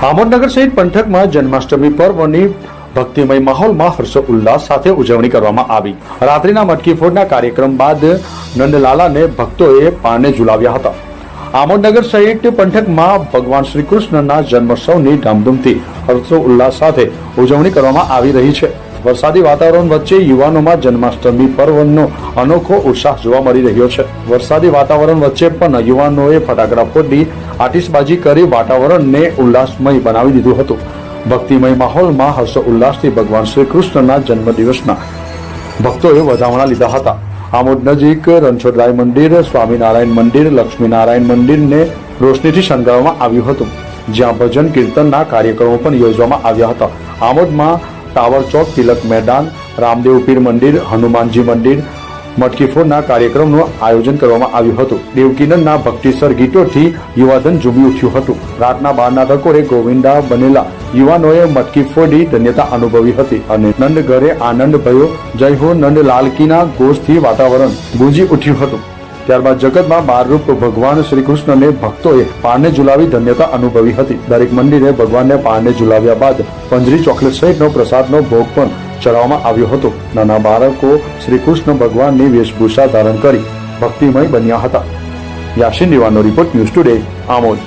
આમોદનગર સહિત પંથકમાં જન્માષ્ટમી પર્વની ભક્તિમય માહોલમાં હર્ષ ઉલ્લાસ સાથે ઉજવણી કરવામાં આવી. રાત્રિના મટકી ફોડના કાર્યક્રમ બાદ નંદલાલાને ભક્તોએ પાને ઝુલાવ્યા હતા. આમોદનગર સહિત પંથકમાં ભગવાન શ્રી કૃષ્ણના જન્મોત્સવની ધામધૂમથી હર્ષોલ્લાસ સાથે ઉજવણી કરવામાં આવી રહી છે. વરસાદી વાતાવરણ વચ્ચે યુવાનોમાં જન્માષ્ટમી પર્વનો અનોખો ઉત્સાહ જોવા મળી રહ્યો છે. વરસાદી વાતાવરણ વચ્ચે પણ યુવાનોએ ફટાકડા ફોડી આતિશબાજી કરી વાતાવરણને ઉલ્લાસમય બનાવી દીધું હતું. ભક્તિમય માહોલમાં હર્ષ ઉલ્લાસથી ભગવાન શ્રી કૃષ્ણના જન્મદિવસના ભક્તોએ વધામણા લીધા હતા. આમોદ નજીક રણછોડરાય મંદિર, સ્વામિનારાયણ મંદિર, લક્ષ્મીનારાયણ મંદિરને રોશનીથી શણગારવામાં આવ્યું હતું. જ્યાં ભજન કીર્તનના કાર્યક્રમો પણ યોજવામાં આવ્યા હતા. આમોદમાં ટાવર ચોક, તિલક મેદાન, રામદેવ પીર મંદિર, હનુમાનજી મંદિર મટકીફોડના કાર્યક્રમનું આયોજન કરવામાં આવ્યું હતું. દેવકીનંદના ભક્તિસર ગીતોથી યુવાધન ઝૂમી ઉઠ્યું હતું. રાતના બારના ટકોરે ગોવિંદા બનેલા યુવાનોએ મટકી ફોડી ધન્યતા અનુભવી હતી અને નંદ ઘરે આનંદ ભયો, જય હો નંદ લાલકીના ઘોષથી વાતાવરણ ગુંજી ઉઠ્યું હતું. ત્યારબાદ જગતમાં બારરૂપ ભગવાન શ્રી કૃષ્ણને ભક્તોએ પાને ઝુલાવી ધન્યતા અનુભવી હતી. દરેક મંદિરે ભગવાનને પાને ઝુલાવ્યા બાદ પંજરી ચોકલેટ સહિતનો પ્રસાદનો ભોગ પણ ચડાવવામાં આવ્યો હતો. નાના બાળકો શ્રી કૃષ્ણ ભગવાનની વેશભૂષા ધારણ કરી ભક્તિમય બન્યા હતા. યાસીન દિવાનો રિપોર્ટ ન્યૂઝ ટુડે, આમોદ.